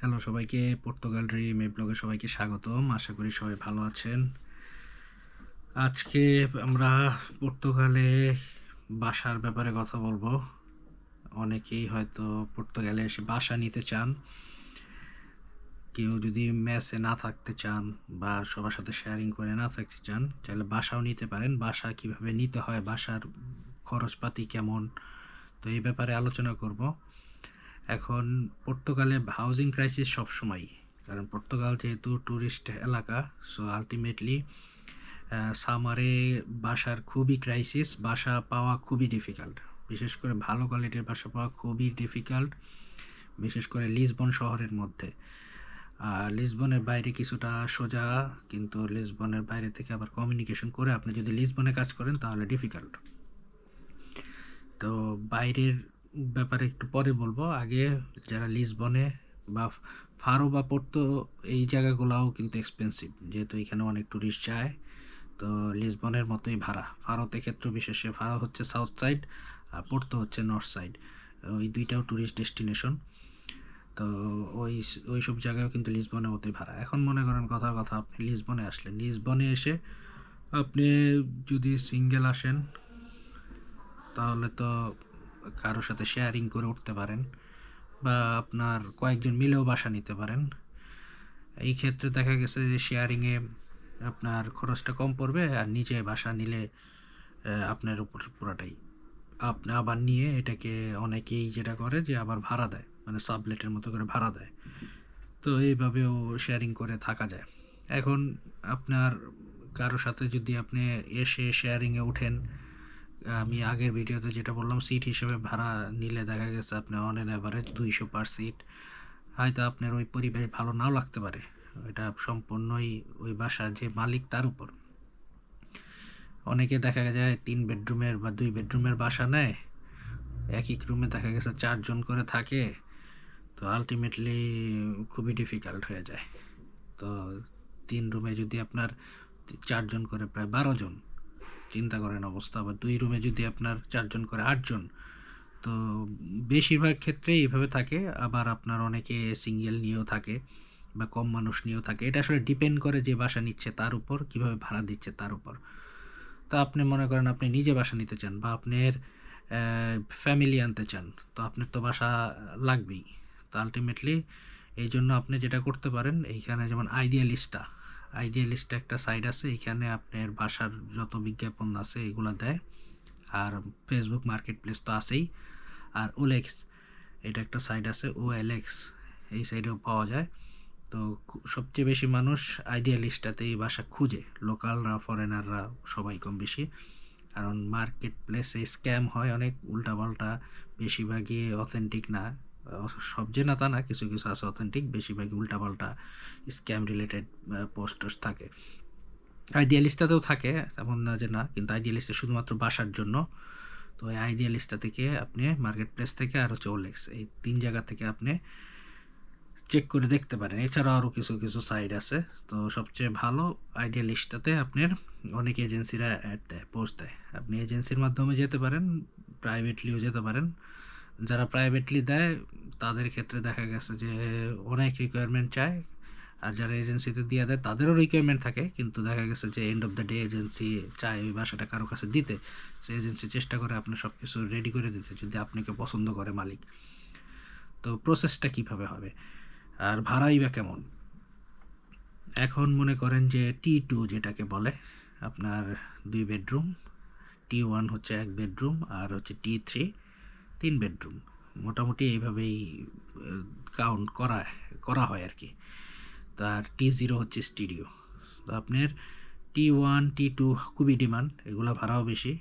Hello সবাইকে। Portugal dream এই ব্লগে সবাইকে স্বাগতম। আশা করি সবাই ভালো আছেন। আজকে আমরা পর্তুগালে বাসার ব্যাপারে কথা বলব। অনেকেই হয়তো পর্তুগালে এসে বাসা নিতে চান। কেউ যদি ম্যাচে না থাকতে চান বা সবার সাথে শেয়ারিং করে না থাকতে চান তাহলে বাসাও নিতে পারেন। বাসা কীভাবে নিতে হয়, বাসার খরচপাতি কেমন? তো এই ব্যাপারে আলোচনা করব। এখন পর্তুগালে হাউজিং ক্রাইসিস সবসময় কারণ পর্তুগাল যেহেতু ট্যুরিস্ট এলাকা সো আলটিমেটলি সামারে বাসার খুবই ক্রাইসিস বাসা পাওয়া খুবই ডিফিকাল্ট বিশেষ করে ভালো কোয়ালিটির বাসা পাওয়া খুবই ডিফিকাল্ট বিশেষ করে লিসবন শহরের মধ্যে। আর লিসবনের বাইরে কিছুটা সোজা, কিন্তু লিসবনের বাইরে থেকে আবার কমিউনিকেশন করে আপনি যদি লিসবনে কাজ করেন, তাহলে ডিফিকাল্ট তো বাইরের ব্যাপারে একটু পরে বলব। আগে যারা লিসবনে বা ফারো বা পড়তো এই জায়গাগুলোও কিন্তু এক্সপেন্সিভ যেহেতু এখানে অনেক ট্যুরিস্ট যায়। তো লিসবনের মতোই ভাড়া। ফারোতে ক্ষেত্র বিশেষে ফারো হচ্ছে সাউথ সাইড আর পড়তো হচ্ছে নর্থ সাইড ওই দুইটাও ট্যুরিস্ট ডেস্টিনেশন তো ওই ওই সব জায়গায়ও কিন্তু লিসবনের মতোই ভাড়া। এখন মনে করেন কথার কথা, আপনি লিসবনে আসলেন। লিসবনে এসে আপনি যদি সিঙ্গেল আসেন, তাহলে তো কারোর সাথে শেয়ারিং করে উঠতে পারেন বা আপনার কয়েকজন মিলেও বাসা নিতে পারেন। এই ক্ষেত্রে দেখা গেছে যে শেয়ারিংয়ে আপনার খরচটা কম পড়বে আর নিজে বাসা নিলে আপনার উপর পুরাটাই আপনি আবার নিয়ে এটাকে অনেকেই যেটা করে যে আবার ভাড়া দেয় মানে সাবলেটের মতো করে ভাড়া দেয়। তো এইভাবেও শেয়ারিং করে থাকা যায়। এখন আপনার কারোর সাথে যদি আপনি এসে শেয়ারিংয়ে উঠেন আমি আগের ভিডিওতে যেটা বললাম সিট হিসেবে ভাড়া নিলে দেখা গেছে আপনি অন অ্যান অ্যাভারেজ দুইশো পার সিট হয়তো আপনার ওই পরিবেশ ভালো নাও লাগতে পারে। এটা সম্পূর্ণই ওই বাসা যে মালিক তার উপর। অনেকে দেখা যায় তিন বেডরুমের বা দুই বেডরুমের বাসা নেয়, এক এক রুমে দেখা গেছে চারজন করে থাকে, তো আলটিমেটলি খুবই ডিফিকাল্ট হয়ে যায়। তো তিন রুমে যদি আপনার চারজন করে, প্রায় বারো জন চিন্তা করেন অবস্থা আবার দুই রুমে যদি আপনার চারজন করে আটজন, তো বেশিরভাগ ক্ষেত্রে এইভাবে থাকে। আবার আপনার অনেকে সিঙ্গেল নিয়েও থাকে বা কম মানুষ নিয়েও থাকে। এটা আসলে ডিপেন্ড করে যে বাসা নিচ্ছে তার উপর, কীভাবে ভাড়া দিচ্ছে তার উপর। তো আপনি মনে করেন আপনি নিজে বাসা নিতে চান বা আপনার ফ্যামিলি আনতে চান, তো আপনার তো বাসা লাগবেই। তো আলটিমেটলি এই জন্য আপনি যেটা করতে পারেন, এইখানে যেমন আইডিয়ালিস্টটা আইডিয়ালিস্ট একটা সাইট আছে, এখানে আপনার বাসার যত বিজ্ঞাপন আছে এগুলো দেয়। আর ফেসবুক মার্কেট প্লেস তো আছেই। আর ওলেক্স এটা একটা সাইট আছে ও এলেক্স এই সাইডেও পাওয়া যায়। তো সবচেয়ে বেশি মানুষ আইডিয়ালিস্টটাতে এই বাসা খুঁজে। লোকালরা ফরেনাররা সবাই কম বেশি কারণ মার্কেট প্লেসে স্ক্যাম হয় অনেক, উল্টাপাল্টা বেশিরভাগই অথেন্টিক না। সব যে না তা না, কিছু কিছু আছে অথেন্টিক বেশিরভাগই উল্টাপাল্টা স্ক্যাম রিলেটেড পোস্ট থাকে। আইডিয়ালিস্টাতেও থাকে, এমন না যে না, কিন্তু আইডিয়ালিস্টে শুধুমাত্র বাসার জন্য। তো এই আইডিয়ালিস্টা থেকে আপনি মার্কেট প্লেস থেকে আর হচ্ছে ওলেক্স এই তিন জায়গা থেকে আপনি চেক করে দেখতে পারেন। এছাড়াও আরও কিছু কিছু সাইট আছে। তো সবচেয়ে ভালো আইডিয়ালিস্টটাতে আপনার অনেক এজেন্সিরা অ্যাড দেয় পোস্ট দেয়। আপনি এজেন্সির মাধ্যমে যেতে পারেন প্রাইভেটলিও যেতে পারেন। যারা প্রাইভেটলি দেয়, তাদের ক্ষেত্রে দেখা গেছে যে অনেক রিকোয়ারমেন্ট চায়। আর যারা এজেন্সিতে দিয়ে দেয়, তাদেরও রিকোয়ারমেন্ট থাকে। কিন্তু দেখা গেছে যে end of the day agency চায় ওই বাসাটা কারও কাছে দিতে। সে এজেন্সি চেষ্টা করে আপনার সব কিছু রেডি করে দিতে, যদি আপনাকে পছন্দ করে মালিক। তো প্রসেসটা কীভাবে হবে? আর ভাড়াই বা কেমন? এখন মনে করেন যে টি টু যেটাকে বলে, আপনার দুই বেডরুম টি ওয়ান হচ্ছে এক বেডরুম আর হচ্ছে টি থ্রি তিন বেডরুম। মোটামুটি এইভাবেই কাউন্ট করা করা হয় আর কি তার টি জিরো হচ্ছে স্টুডিও তো আপনার টি ওয়ান টি টু খুবই ডিমান্ড এগুলো ভাড়াও বেশি।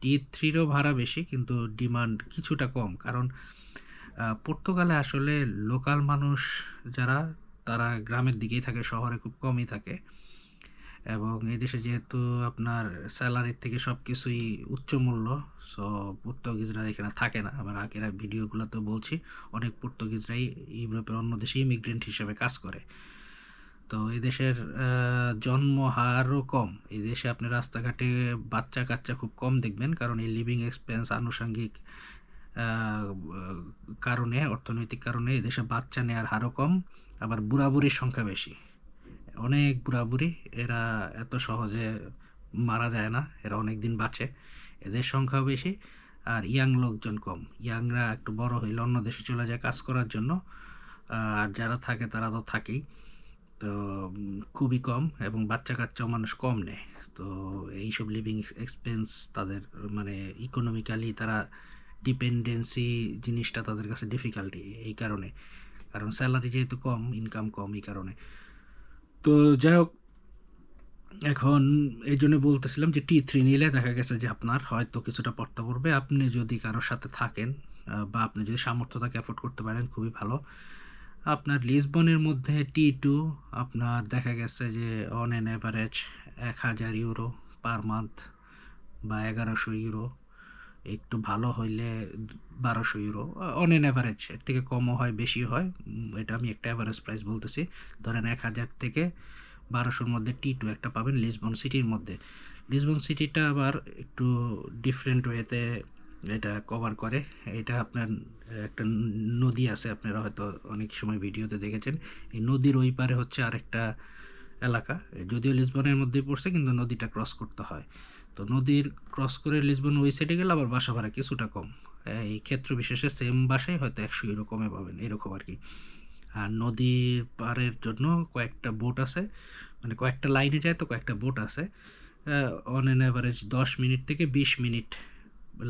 টি থ্রিরও ভাড়া বেশি, কিন্তু ডিমান্ড কিছুটা কম। কারণ পর্তুগালে আসলে লোকাল মানুষ যারা, তারা গ্রামের দিকেই থাকে, শহরে খুব কমই থাকে। এবং এই দেশে যেহেতু আপনার স্যালারির থেকে সব কিছুই উচ্চ মূল্য সো পর্তুগিজরা এখানে থাকে না। আবার আগের ভিডিওগুলোতেও বলছি, অনেক পর্তুগিজরাই ইউরোপের অন্য দেশে ইমিগ্রেন্ট হিসেবে কাজ করে। তো এই দেশের জন্ম হারও কম। এই দেশে আপনি রাস্তাঘাটে বাচ্চা কাচ্চা খুব কম দেখবেন, কারণ এই লিভিং এক্সপেন্স আনুষঙ্গিক কারণে, অর্থনৈতিক কারণে এদেশে বাচ্চা নেওয়ার হারও কম, আবার বুড়াবুড়ির সংখ্যা বেশি। অনেক বুড়াবুড়ি, এরা এত সহজে মারা যায় না, এরা অনেক দিন বাঁচে, এদের সংখ্যাও বেশি, আর ইয়াং লোকজন কম। ইয়াংরা একটু বড় হইলে অন্য দেশে চলে যায় কাজ করার জন্য আর যারা থাকে তারা তো থাকেই। তো, খুবই কম এবং বাচ্চা কাচ্চাও মানুষ কম নেয়। তো, এইসব লিভিং এক্সপেন্স তাদের মানে ইকোনমিক্যালি তারা ডিপেন্ডেন্সি জিনিসটা তাদের কাছে ডিফিকাল্টি এই কারণে। কারণ স্যালারি যেহেতু কম ইনকাম কম এই কারণে। তো যাই হোক, এখন এই জন্য বলতেছিলাম যে টি থ্রি নিলে দেখা গেছে যে আপনার হয়তো কিছুটা পড়তে পড়বে। আপনি যদি কারোর সাথে থাকেন বা আপনি যদি সামর্থ্য থাকে অ্যাফোর্ড করতে পারেন, খুবই ভালো। আপনার লিসবনের মধ্যে টি টু আপনার দেখা গেছে যে অন অ্যান অ্যাভারেজ এক হাজার ইউরো পার মান্থ বা এগারোশো ইউরো একটু ভালো হইলে বারোশো ইউরো অন এন অ্যাভারেজ এর থেকে কমও হয়, বেশি হয়। এটা আমি একটা অ্যাভারেজ প্রাইস বলতেছি। ধরেন এক হাজার থেকে বারোশোর মধ্যে টি টু একটা পাবেন লিসবন সিটির মধ্যে। লিসবন সিটিটা আবার একটু ডিফারেন্ট ওয়েতে এটা কভার করে। এটা আপনার, একটা নদী আছে, আপনারা হয়তো অনেক সময় ভিডিওতে দেখেছেন। এই নদীর ওই পারে হচ্ছে আরেকটা এলাকা। যদিও লিসবনের মধ্যেই পড়ছে, কিন্তু নদীটা ক্রস করতে হয়। তো নদীর ক্রস করে লিসবন ওই সাইডে গেলে আবার বাসা ভাড়া কিছুটা কম। এই ক্ষেত্র বিশেষে সেম বাসায় হয়তো একশো ইউরো কমে পাবেন, এরকম আর কি। আর নদীর পাড়ের জন্য কয়েকটা বোট আছে মানে কয়েকটা লাইনে যায় তো কয়েকটা বোট আছে অন অ্যান অ্যাভারেজ দশ মিনিট থেকে বিশ মিনিট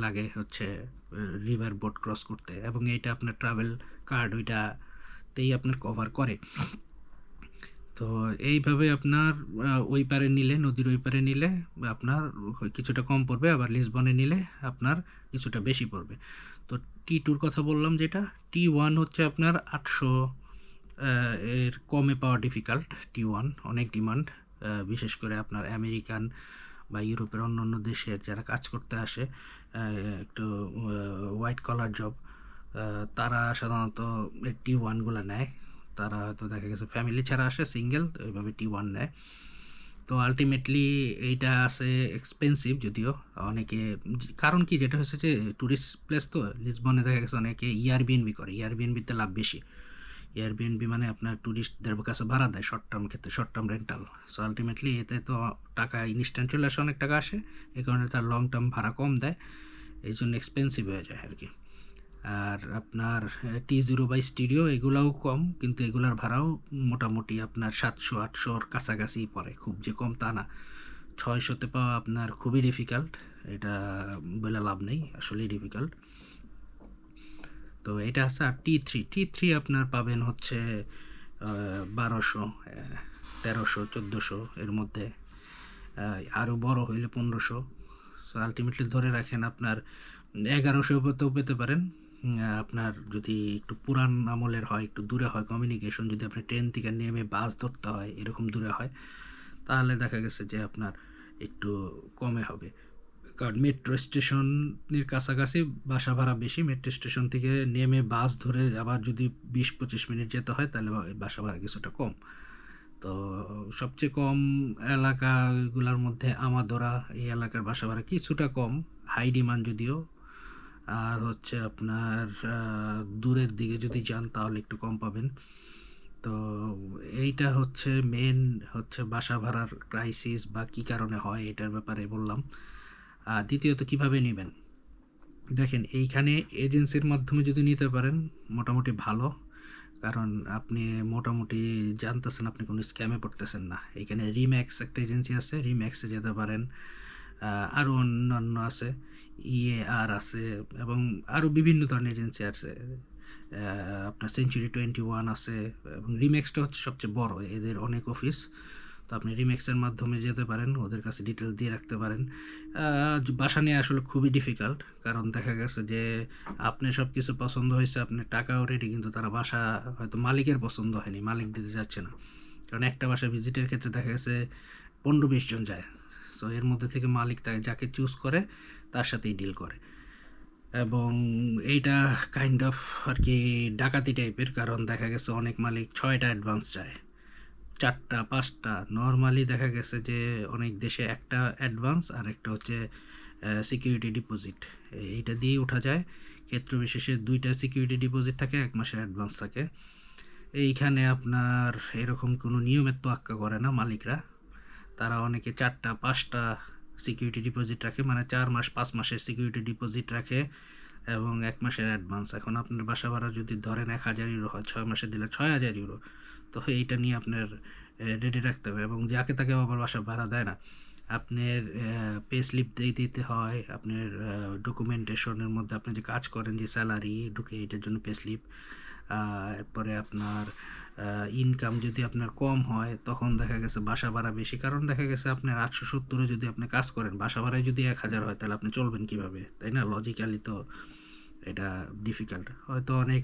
লাগে হচ্ছে রিভার বোট ক্রস করতে। এবং এইটা আপনার ট্রাভেল কার্ড ওইটাতেই আপনার কভার করে। তো এইভাবে আপনার ওই পারে নিলে, নদীর ওই পারে নিলে, আপনার কিছুটা কম পড়বে, আবার লিসবনে নিলে আপনার কিছুটা বেশি পড়বে। তো টি টুর কথা বললাম যেটা, টি ওয়ান হচ্ছে আপনার আটশো এর কমে পাওয়া ডিফিকাল্ট টি ওয়ান, অনেক ডিমান্ড বিশেষ করে আপনার আমেরিকান বা ইউরোপের অন্য অন্য দেশের যারা কাজ করতে আসে একটু হোয়াইট কলার জব তারা সাধারণত টি ওয়ানগুলো নেয়। তারা হয়তো দেখা গেছে ফ্যামিলি ছাড়া আসে সিঙ্গেল ওইভাবে টি ওয়ান নেয়। তো আলটিমেটলি এইটা আছে এক্সপেন্সিভ যদিও। অনেকে, কারণ কি যেটা হচ্ছে যে ট্যুরিস্ট প্লেস তো লিসবনে দেখা গেছে অনেকে ইয়ারবিএনবি করে ইয়ারবিএনবিতে লাভ বেশি। এয়ারবিএনবি মানে আপনার ট্যুরিস্টদের কাছে ভাড়া দেয় শর্ট টার্ম ক্ষেত্রে short term rental so ultimately এতে তো টাকা ইনস্ট্যান্ট চলে আসে, অনেক টাকা আসে। এই কারণে তার লং টার্ম ভাড়া কম দেয়। এই জন্য এক্সপেন্সিভ হয়ে যায় আর কি। আর আপনার টি জিরো বাই স্টুডিও এগুলাও কম, কিন্তু এগুলার ভাড়াও মোটামুটি আপনার সাতশো, আটশোর কাছাকাছি পড়ে, খুব যে কম তা না। ছয়শোতে পাওয়া আপনার খুবই ডিফিকাল্ট এটা বলে লাভ নেই, আসলেই ডিফিকাল্ট তো এটা আছে, আর টি থ্রি টি থ্রি আপনার পাবেন হচ্ছে বারোশো তেরোশো, চোদ্দোশো এর মধ্যে আরও বড় হইলে পনেরোশো। আলটিমেটলি ধরে রাখেন আপনার এগারোশো পেতেও পেতে পারেন আপনার যদি একটু পুরান আমলের হয়, একটু দূরে হয় কমিউনিকেশন যদি আপনি ট্রেন থেকে নেমে বাস ধরতে হয়, এরকম দূরে হয়, তাহলে দেখা গেছে যে আপনার একটু কমে হবে। কারণ মেট্রো স্টেশনের কাছাকাছি বাসা ভাড়া বেশি মেট্রো স্টেশন থেকে নেমে বাস ধরে আবার যদি বিশ পঁচিশ মিনিট যেতে হয়, তাহলে বাসা ভাড়া কিছুটা কম। তো সবচেয়ে কম এলাকাগুলোর মধ্যে আমাদোরা, এই এলাকার বাসা ভাড়া কিছুটা কম হাই ডিমান্ড যদিও আর হচ্ছে আপনার দূরের দিকে যদি যান তাহলে একটু কম পাবেন। তো এইটা হচ্ছে মেন হচ্ছে বাসা ভাড়ার ক্রাইসিস বা কী কারণে হয় এটার ব্যাপারে বললাম। আর দ্বিতীয়ত, কীভাবে নেবেন? দেখেন, এইখানে এজেন্সির মাধ্যমে যদি নিতে পারেন, মোটামুটি ভালো। কারণ আপনি মোটামুটি জানতেছেন, আপনি কোনো স্ক্যামে পড়তেছেন না। এখানে রিম্যাক্স একটা এজেন্সি আছে রিম্যাক্সে যেতে পারেন। আরও অন্যান্য আছে ইএ আর আছে, এবং আরও বিভিন্ন ধরনের এজেন্সি আছে। আপনার সেঞ্চুরি টোয়েন্টি ওয়ান আছে, এবং রিমেক্সটা হচ্ছে সবচেয়ে বড়, এদের অনেক অফিস তো আপনি রিমেক্সের মাধ্যমে যেতে পারেন, ওদের কাছে ডিটেল দিয়ে রাখতে পারেন। বাসা নিয়ে আসলে খুবই ডিফিকাল্ট কারণ দেখা গেছে যে আপনি সব কিছু পছন্দ হয়েছে আপনার টাকাও রেডি কিন্তু তারা বাসা হয়তো মালিকের পছন্দ হয়নি, মালিক দিতে যাচ্ছে না। কারণ একটা বাসা ভিজিটের ক্ষেত্রে দেখা গেছে পনেরো বিশ জন যায়। তো এর মধ্যে থেকে মালিক তাকে যাকে চুজ করে, তার সাথেই ডিল করে। এবং এইটা কাইন্ড অফ আর কি ডাকাতি টাইপের কারণ দেখা গেছে অনেক মালিক ছয়টা অ্যাডভান্স চায়। চারটা, পাঁচটা। নর্মালি দেখা গেছে যে অনেক দেশে একটা অ্যাডভান্স আর একটা হচ্ছে সিকিউরিটি ডিপোজিট এইটা দিয়ে ওঠা যায়। ক্ষেত্র বিশেষে দুইটা সিকিউরিটি ডিপোজিট থাকে, এক মাসের অ্যাডভান্স থাকে। এইখানে আপনার এরকম কোনো নিয়মের তোয়াক্কা করে না মালিকরা। তারা অনেকে চারটা, পাঁচটা সিকিউরিটি ডিপোজিট রাখে মানে চার মাস, পাঁচ মাসের সিকিউরিটি ডিপোজিট রাখে এবং এক মাসের অ্যাডভান্স এখন আপনার বাসা ভাড়া যদি ধরেন এক হাজার ইউরো হয়, ছয় মাসে দিলে ছয় হাজার ইউরো তো এইটা নিয়ে আপনার রেডি রাখতে হবে এবং যাকে তাকে আবার বাসা ভাড়া দেয় না। আপনার পে স্লিপ দিয়ে দিতে হয়, আপনার ডকুমেন্টেশনের মধ্যে আপনি যে কাজ করেন, যে স্যালারি ঢুকে এটার জন্য পে স্লিপ এরপরে আপনার ইনকাম যদি আপনার কম হয়, তখন দেখা গেছে বাসা ভাড়া বেশি। কারণ দেখা গেছে আপনার আটশো সত্তরে যদি আপনি কাজ করেন, বাসা ভাড়ায় যদি এক হাজার হয়, তাহলে আপনি চলবেন কীভাবে? তাই না? লজিক্যালি তো এটা ডিফিকাল্ট হয়তো অনেক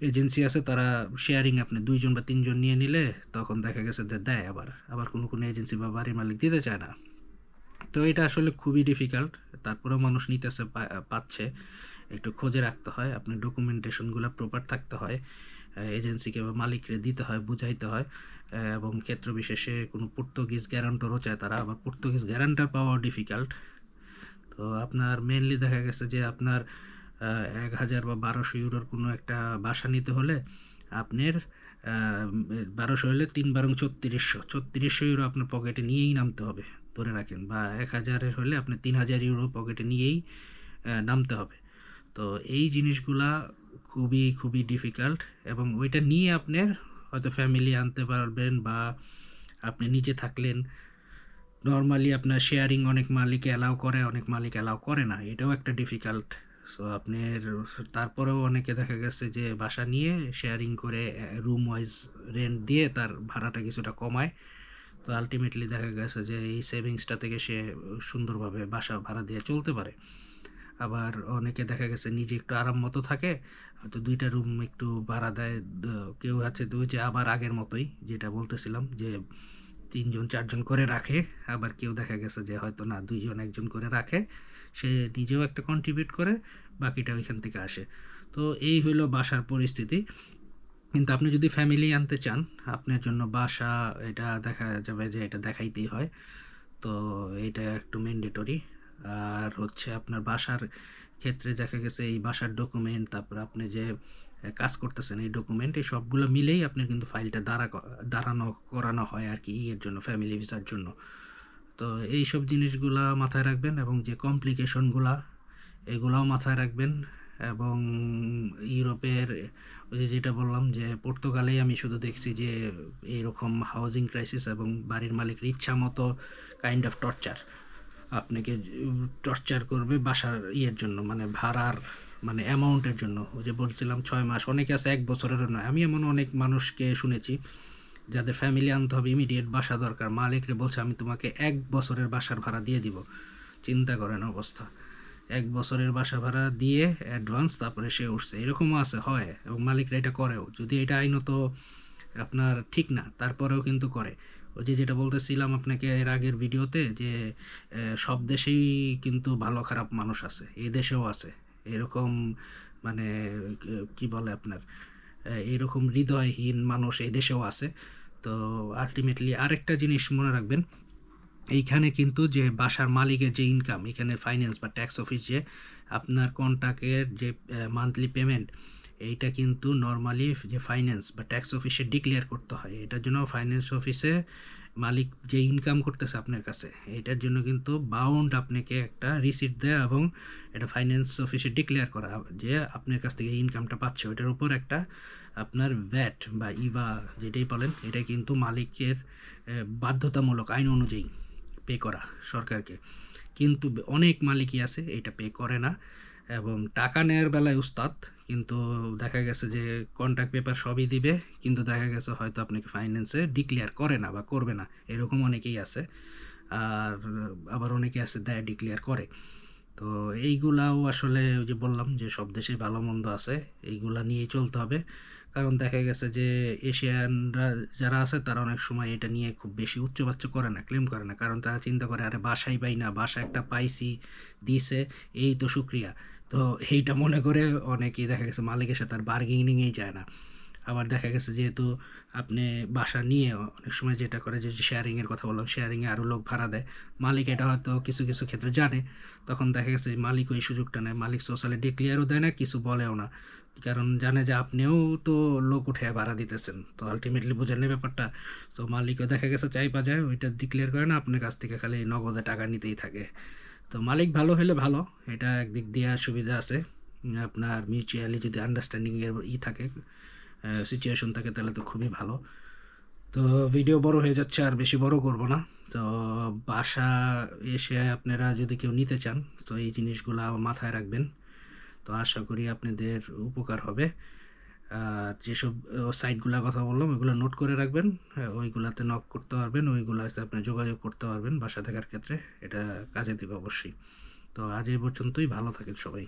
এজেন্সি আছে, তারা শেয়ারিং আপনি দুইজন বা তিনজন নিয়ে নিলে, তখন দেখা গেছে যে দেয় আবার। আবার কোনো কোনো এজেন্সি বা বাড়ির মালিক দিতে চায় না। তো এটা আসলে খুবই ডিফিকাল্ট তারপরেও মানুষ নিতেছে পাচ্ছে। একটু খোঁজে রাখতে হয়। আপনার ডকুমেন্টেশনগুলো প্রপার থাকতে হয়। এজেন্সিকে বা মালিককে দিতে হয়, বুঝাইতে হয় এবং ক্ষেত্র বিশেষে কোনো পর্তুগিজ গ্যারান্টরও চায় তারা, আবার পর্তুগিজ গ্যারান্টার পাওয়াও ডিফিকাল্ট তো আপনার মেনলি দেখা গেছে যে আপনার এক হাজার বা বারোশো ইউরোর কোনো একটা বাসা নিতে হলে আপনার বারোশো হলে তিন বারং ছত্রিশশো ছত্রিশশো ইউরো আপনার পকেটে নিয়েই নামতে হবে, ধরে রাখেন, বা এক হাজারের হলে আপনি তিন হাজার ইউরো পকেটে নিয়েই নামতে হবে। তো এই জিনিসগুলা খুবই খুবই ডিফিকাল্ট এবং ওইটা নিয়ে আপনার হয়তো ফ্যামিলি আনতে পারবেন বা আপনি নিচে থাকলেন। নর্মালি আপনার শেয়ারিং অনেক মালিক অ্যালাউ করে, অনেক মালিক অ্যালাউ করে না। এটাও একটা ডিফিকাল্ট সো আপনার তারপরেও অনেকে দেখা গেছে যে বাসা নিয়ে শেয়ারিং করে রুম ওয়াইজ রেন্ট দিয়ে তার ভাড়াটা কিছুটা কমায়। তো আলটিমেটলি দেখা গেছে যে এই সেভিংসটা থেকে সে সুন্দরভাবে বাসা ভাড়া দিয়ে চলতে পারে। আবার অনেকে দেখা গেছে নিজে একটু আরাম মতো থাকে, হয়তো দুইটা রুম একটু ভাড়া দেয় কেউ আছে তো যে আবার আগের মতোই, যেটা বলতেছিলাম যে তিনজন, চারজন করে রাখে, আবার কেউ দেখা গেছে যে হয়তো না, দুইজন, একজন করে রাখে, সে নিজেও একটা কন্ট্রিবিউট করে, বাকিটা ওইখান থেকে আসে। তো এই হইল বাসার পরিস্থিতি। কিন্তু আপনি যদি ফ্যামিলি আনতে চান, আপনার জন্য বাসা, এটা দেখা যাবে যে এটা দেখাইতেই হয়। তো এটা একটু ম্যান্ডেটরি আর হচ্ছে আপনার বাসার ক্ষেত্রে দেখা গেছে এই বাসার ডকুমেন্ট তারপর আপনি যে কাজ করতেছেন, এই ডকুমেন্ট এই সবগুলো মিলেই আপনার কিন্তু ফাইলটা দাঁড়া দাঁড়ানো, করানো হয় আর কি এর জন্য ফ্যামিলি ভিসার জন্য। তো এই সব জিনিসগুলা মাথায় রাখবেন এবং যে কমপ্লিকেশনগুলা এগুলাও মাথায় রাখবেন এবং ইউরোপের, ওই যে যেটা বললাম যে, পর্তুগালেই আমি শুধু দেখছি যে, এইরকম হাউজিং ক্রাইসিস এবং বাড়ির মালিকের ইচ্ছা মতো কাইন্ড অফ টর্চার আপনাকে টর্চার করবে বাসার ইয়ের জন্য মানে ভাড়ার মানে অ্যামাউন্টের জন্য। যে বলছিলাম ছয় মাস, অনেকে আছে এক বছরেরও নয়। আমি এমন অনেক মানুষকে শুনেছি যাদের ফ্যামিলি আনতে হবে ইমিডিয়েট বাসা দরকার। মালিকরে বলছে, আমি তোমাকে এক বছরের বাসার ভাড়া দিয়ে দিব। চিন্তা করেন অবস্থা। এক বছরের বাসা ভাড়া দিয়ে অ্যাডভান্স তারপরে সে উঠছে। এরকমও আছে, হয়। এবং মালিকরা এটা করেও। যদি এটা আইনত আপনার ঠিক না, তারপরেও কিন্তু করে। ওই যে যেটা বলতেছিলাম আপনাকে এর আগের ভিডিওতে যে সব দেশেই কিন্তু ভালো খারাপ মানুষ আছে, এই দেশেও আছে। এরকম মানে কি বলে আপনার এরকম হৃদয়হীন মানুষ এই দেশেও আছে। তো আলটিমেটলি আরেকটা জিনিস মনে রাখবেন, এইখানে কিন্তু যে বাসার মালিকের যে ইনকাম এখানে ফাইন্যান্স বা ট্যাক্স অফিস যে আপনার কন্ট্রাক্টের যে মান্থলি পেমেন্ট এইটা কিন্তু নর্মালি যে ফাইন্যান্স বা ট্যাক্স অফিসে ডিক্লেয়ার করতে হয়। এটার জন্য ফাইন্যান্স অফিসে মালিক যে ইনকাম করতেছে আপনার কাছে এটার জন্য কিন্তু বাউন্ড আপনাকে একটা রিসিট দেয় এবং এটা ফাইন্যান্স অফিসে ডিক্লেয়ার করা যে আপনার কাছ থেকে ইনকামটা পাচ্ছে। ওইটার উপর একটা আপনার ভ্যাট বা ইভা যেটাই বলেন, এটা কিন্তু মালিকের বাধ্যতামূলক আইন অনুযায়ী পে করা সরকারকে। কিন্তু অনেক মালিকই আছে, এটা পে করে না। এবং টাকা নেওয়ার বেলায় উস্তাদ, কিন্তু দেখা গেছে যে কন্ট্রাক্ট পেপার সবই দিবে, কিন্তু দেখা গেছে হয়তো আপনাকে ফাইন্যান্সে ডিক্লেয়ার করে না বা করবে না, এরকম অনেকেই আছে। আর আবার অনেকে আছে দেয় ডিক্লেয়ার করে। তো এইগুলাও আসলে ওই যে বললাম যে সব দেশে ভালো মন্দ আছে, এইগুলা নিয়েই চলতে হবে। কারণ দেখা গেছে যে এশিয়ানরা যারা আছে, তারা অনেক সময় এটা নিয়ে খুব বেশি উচ্চবাচ্য করে না ক্লেম করে না। কারণ তারা চিন্তা করে, আরে বাসাই পাই না বাসা একটা পাইছি, দিছে, এই তো সুক্রিয়া তো এইটা মনে করে অনেকেই দেখা গেছে মালিকের সাথে আর বার্গেনিংয়েই যায় না। আবার দেখা গেছে যেহেতু আপনি বাসা নিয়ে অনেক সময় যেটা করে যে শেয়ারিংয়ের কথা বললাম শেয়ারিংয়ে আরও লোক ভাড়া দেয়। মালিক এটা হয়তো কিছু কিছু ক্ষেত্রে জানে। তখন দেখা গেছে মালিক ওই সুযোগটা নেয়, মালিক সোশ্যালে ডিক্লিয়ারও দেয় না, কিছু বলেও না। কারণ জানে যে আপনিও তো লোক উঠে ভাড়া দিতেছেন। তো আলটিমেটলি বুঝেন নেই ব্যাপারটা। তো মালিকও দেখা গেছে চাইপা যায়, ওইটা ডিক্লেয়ার করে না, আপনার কাছ থেকে খালি নগদে টাকা নিতেই থাকে। তো মালিক ভালো হলে ভালো, এটা একদিক দিয়ে সুবিধা আছে। আপনার মিউচুয়ালি যদি আন্ডারস্ট্যান্ডিংয়ের ই থাকে সিচুয়েশন থাকে, তাহলে তো খুবই ভালো। তো ভিডিও বড় হয়ে যাচ্ছে, আর বেশি বড় করব না। তো বাসা এসে আপনারা যদি কেউ নিতে চান, তো এই জিনিসগুলো মাথায় রাখবেন। তো আশা করি আপনাদের উপকার হবে। যেসব সাইটগুলোর কথা বললাম ওইগুলো নোট করে রাখবেন। হ্যাঁ, ওইগুলাতে নক করতে পারবেন ওইগুলোতে আপনি যোগাযোগ করতে পারবেন বাসা থাকার ক্ষেত্রে। এটা কাজে দেবে অবশ্যই। তো আজ এই পর্যন্তই ভালো থাকেন সবাই।